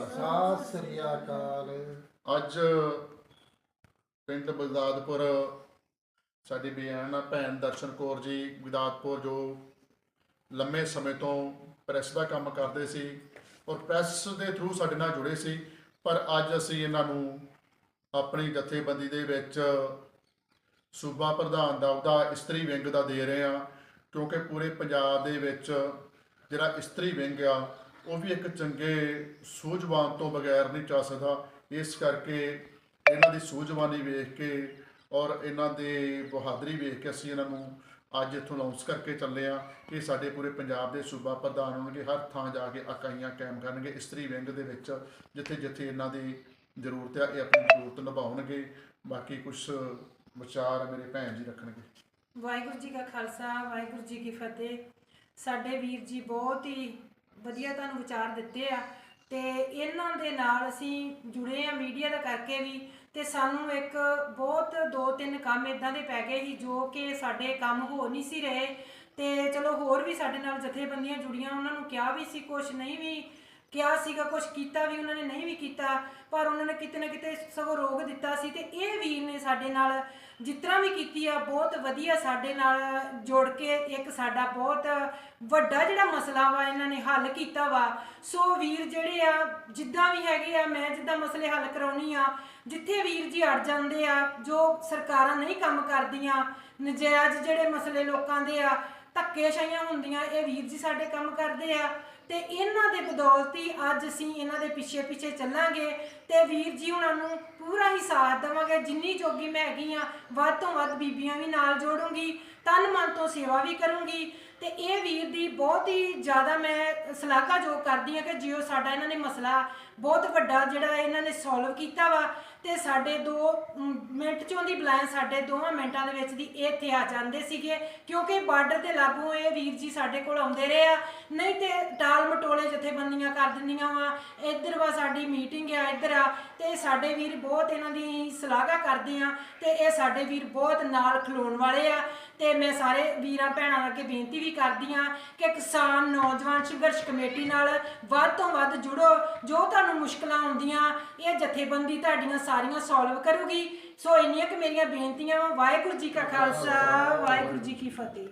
ਸਤਿ ਸ੍ਰੀ ਅਕਾਲ। ਅੱਜ ਪਿੰਡ ਬਗਦਾਦਪੁਰ ਸਾਡੀ ਬੇਅਨ ਭੈਣ ਦਰਸ਼ਨ ਕੌਰ ਜੀ, ਗੁਰਦਾਸਪੁਰ, ਜੋ ਲੰਮੇ ਸਮੇਂ ਤੋਂ ਪ੍ਰੈਸ ਦਾ ਕੰਮ ਕਰਦੇ ਸੀ ਔਰ ਪ੍ਰੈਸ ਦੇ ਥਰੂ ਸਾਡੇ ਨਾਲ ਜੁੜੇ ਸੀ, ਪਰ ਅੱਜ ਅਸੀਂ ਇਹਨਾਂ ਨੂੰ ਆਪਣੀ ਜਥੇਬੰਦੀ ਦੇ ਵਿੱਚ ਸੂਬਾ ਪ੍ਰਧਾਨ ਦਾ ਉਹਦਾ ਇਸਤਰੀ ਵਿੰਗ ਦਾ ਦੇ ਰਹੇ ਹਾਂ, ਕਿਉਂਕਿ ਪੂਰੇ ਪੰਜਾਬ ਦੇ ਵਿੱਚ ਜਿਹੜਾ ਇਸਤਰੀ ਵਿੰਗ ਆ ਉਹ ਵੀ ਇੱਕ ਚੰਗੇ ਸੂਝਵਾਨ ਤੋਂ ਬਗੈਰ ਨਹੀਂ ਚੱਲ ਸਕਦਾ। ਇਸ ਕਰਕੇ ਇਹਨਾਂ ਦੀ ਸੂਝਵਾਨੀ ਵੇਖ ਕੇ ਔਰ ਇਹਨਾਂ ਦੇ ਬਹਾਦਰੀ ਵੇਖ ਕੇ ਅਸੀਂ ਇਹਨਾਂ ਨੂੰ ਅੱਜ ਇੱਥੋਂ ਅਨਾਉਂਸ ਕਰਕੇ ਚੱਲੇ ਆ ਕਿ ਸਾਡੇ ਪੂਰੇ ਪੰਜਾਬ ਦੇ ਸੂਬਾ ਪ੍ਰਧਾਨ ਹੋਣਗੇ, ਹਰ ਥਾਂ ਜਾ ਕੇ ਇਕਾਈਆਂ ਕਾਇਮ ਕਰਨਗੇ, ਇਸਤਰੀ ਵਿੰਗ ਦੇ ਵਿੱਚ ਜਿੱਥੇ ਜਿੱਥੇ ਇਹਨਾਂ ਦੀ ਜ਼ਰੂਰਤ ਆ, ਇਹ ਆਪਣੀ ਜ਼ਰੂਰਤ ਨਿਭਾਉਣਗੇ। ਬਾਕੀ ਕੁਝ ਵਿਚਾਰ ਮੇਰੇ ਭੈਣ ਜੀ ਰੱਖਣਗੇ। ਵਾਹਿਗੁਰੂ ਜੀ ਕਾ ਖਾਲਸਾ, ਵਾਹਿਗੁਰੂ ਜੀ ਕੀ ਫਤਿਹ। ਸਾਡੇ ਵੀਰ ਜੀ ਬਹੁਤ ਹੀ ਵਧੀਆ ਤੁਹਾਨੂੰ ਵਿਚਾਰ ਦਿੱਤੇ ਆ ਤੇ ਇਹਨਾਂ ਦੇ ਨਾਲ ਅਸੀਂ ਜੁੜੇ ਆ ਮੀਡੀਆ ਦਾ ਕਰਕੇ ਵੀ ਤੇ ਸਾਨੂੰ ਇੱਕ ਬਹੁਤ ਦੋ ਤਿੰਨ ਕੰਮ ਇਦਾਂ ਦੇ ਪੈ ਗਏ ਸੀ ਜੋ ਕਿ ਸਾਡੇ ਕੰਮ ਹੋ ਨਹੀਂ ਸੀ ਰਹੇ ਤੇ ਚਲੋ ਹੋਰ ਵੀ ਸਾਡੇ ਨਾਲ ਜਥੇਬੰਦੀਆਂ ਜੁੜੀਆਂ, ਉਹਨਾਂ ਨੂੰ ਕਿਹਾ ਵੀ ਸੀ ਕੁਝ ਨਹੀਂ ਵੀ ਕਿਹਾ ਸੀਗਾ ਕੁਝ ਕੀਤਾ ਵੀ ਉਹਨਾਂ ਨੇ ਨਹੀਂ ਵੀ ਕੀਤਾ, ਪਰ ਉਹਨਾਂ ਨੇ ਕਿਤੇ ਨਾ ਕਿਤੇ ਸਗੋਂ ਰੋਕ ਦਿੱਤਾ ਸੀ ਤੇ ਇਹ ਵੀਰ ਨੇ ਸਾਡੇ ਨਾਲ ਜਿਸ ਵੀ ਕੀਤੀ ਆ, ਬਹੁਤ ਵਧੀਆ ਸਾਡੇ ਨਾਲ ਜੋੜ ਕੇ ਇੱਕ ਸਾਡਾ ਬਹੁਤ ਵੱਡਾ ਜਿਹੜਾ ਮਸਲਾ ਵਾ ਇਹਨਾਂ ਨੇ ਹੱਲ ਕੀਤਾ ਵਾ। ਸੋ ਵੀਰ ਜਿਹੜੇ ਆ, ਜਿੱਦਾਂ ਵੀ ਹੈਗੇ ਆ, ਮੈਂ ਜਿੱਦਾਂ ਮਸਲੇ ਹੱਲ ਕਰਾਉਣੀ ਆ, ਜਿੱਥੇ ਵੀਰ ਜੀ ਅੜ ਜਾਂਦੇ ਆ, ਜੋ ਸਰਕਾਰਾਂ ਨਹੀਂ ਕੰਮ ਕਰਦੀਆਂ, ਨਜਾਇਜ਼ ਜਿਹੜੇ ਮਸਲੇ ਲੋਕਾਂ ਦੇ ਆ, ਧੱਕੇਸ਼ਾਹੀਆਂ ਹੁੰਦੀਆਂ, ਇਹ ਵੀਰ ਜੀ ਸਾਡੇ ਕੰਮ ਕਰਦੇ ਆ। ਤੇ ਇਹਨਾਂ ਦੇ ਬਦੌਲਤ ਹੀ ਅੱਜ ਅਸੀਂ ਇਹਨਾਂ ਦੇ ਪਿੱਛੇ ਪਿੱਛੇ ਚੱਲਾਂਗੇ ਤੇ ਵੀਰ ਜੀ ਉਹਨਾਂ ਨੂੰ ਪੂਰਾ ਹੀ ਸਾਥ ਦੇਵਾਂਗੇ। ਜਿੰਨੀ ਜੋਗੀ ਮੈਂ ਹੈਗੀ ਆ, ਵੱਧ ਤੋਂ ਵੱਧ ਬੀਬੀਆਂ ਵੀ ਨਾਲ ਜੋੜੂੰਗੀ, ਤਨ ਮਨ ਤੋਂ ਸੇਵਾ ਵੀ ਕਰੂੰਗੀ। ਤੇ ਇਹ ਵੀਰ ਦੀ ਬਹੁਤ ਹੀ ਜ਼ਿਆਦਾ ਮੈਂ ਸ਼ਲਾਘਾਯੋਗ ਕਰਦੀ ਹਾਂ ਕਿ ਜਿਉ ਸਾਡਾ ਇਹਨਾਂ ਨੇ ਮਸਲਾ ਬਹੁਤ ਵੱਡਾ ਜਿਹੜਾ ਇਹਨਾਂ ਨੇ ਸੋਲਵ ਕੀਤਾ ਵਾ ਤੇ ਸਾਡੇ ਦੋ ਮਿੰਟ ਚੋਂ ਦੀ ਬੁਲਾਇਆ ਸਾਡੇ ਦੋਵਾਂ ਮਿੰਟਾਂ ਦੇ ਵਿੱਚ ਦੀ ਇਹ ਇੱਥੇ ਆ ਜਾਂਦੇ ਸੀਗੇ, ਕਿਉਂਕਿ ਬਾਰਡਰ ਤੇ ਲਾਗੂ ਇਹ ਵੀਰ ਜੀ ਸਾਡੇ ਕੋਲ ਆਉਂਦੇ ਰਹੇ ਆ। ਨਹੀਂ ਤੇ ਟਾਲ ਮਟੋਲੇ ਜਥੇਬੰਦੀਆਂ ਕਰ ਦਿੰਦੀਆਂ ਵਾ, ਇੱਧਰ ਵਾ ਸਾਡੀ ਮੀਟਿੰਗ ਆ, ਇੱਧਰ ਆ, ਤੇ ਸਾਡੇ ਵੀਰ ਬਹੁਤ ਇਹਨਾਂ ਦੀ ਸ਼ਲਾਘਾ ਕਰਦੇ ਆ, ਤੇ ਇਹ ਸਾਡੇ ਵੀਰ ਬਹੁਤ ਨਾਲ ਖਲੋਣ ਵਾਲੇ ਆ, ਤੇ ਮੈਂ ਸਾਰੇ ਵੀਰਾਂ ਭੈਣਾਂ ਅੱਗੇ ਬੇਨਤੀ ਵੀ ਕਰਦੀ ਆ ਕਿ ਕਿਸਾਨ ਨੌਜਵਾਨ ਸੰਘਰਸ਼ ਕਮੇਟੀ ਨਾਲ ਵੱਧ ਤੋਂ ਵੱਧ ਜੁੜੋ, ਜੋ ਤੁਹਾਨੂੰ ਮੁਸ਼ਕਲਾਂ ਆਉਂਦੀਆਂ, ਇਹ ਜਥੇਬੰਦੀ ਤੁਹਾਡੀਆਂ ਸਾਰੀਆਂ ਸੋਲਵ ਕਰੂਗੀ। ਸੋ ਇੰਨੀਆਂ ਕਿ ਮੇਰੀਆਂ ਬੇਨਤੀਆਂ ਵਾਹਿਗੁਰੂ ਜੀ ਕਾ ਖਾਲਸਾ, ਵਾਹਿਗੁਰੂ ਜੀ ਕੀ ਫਤਿਹ।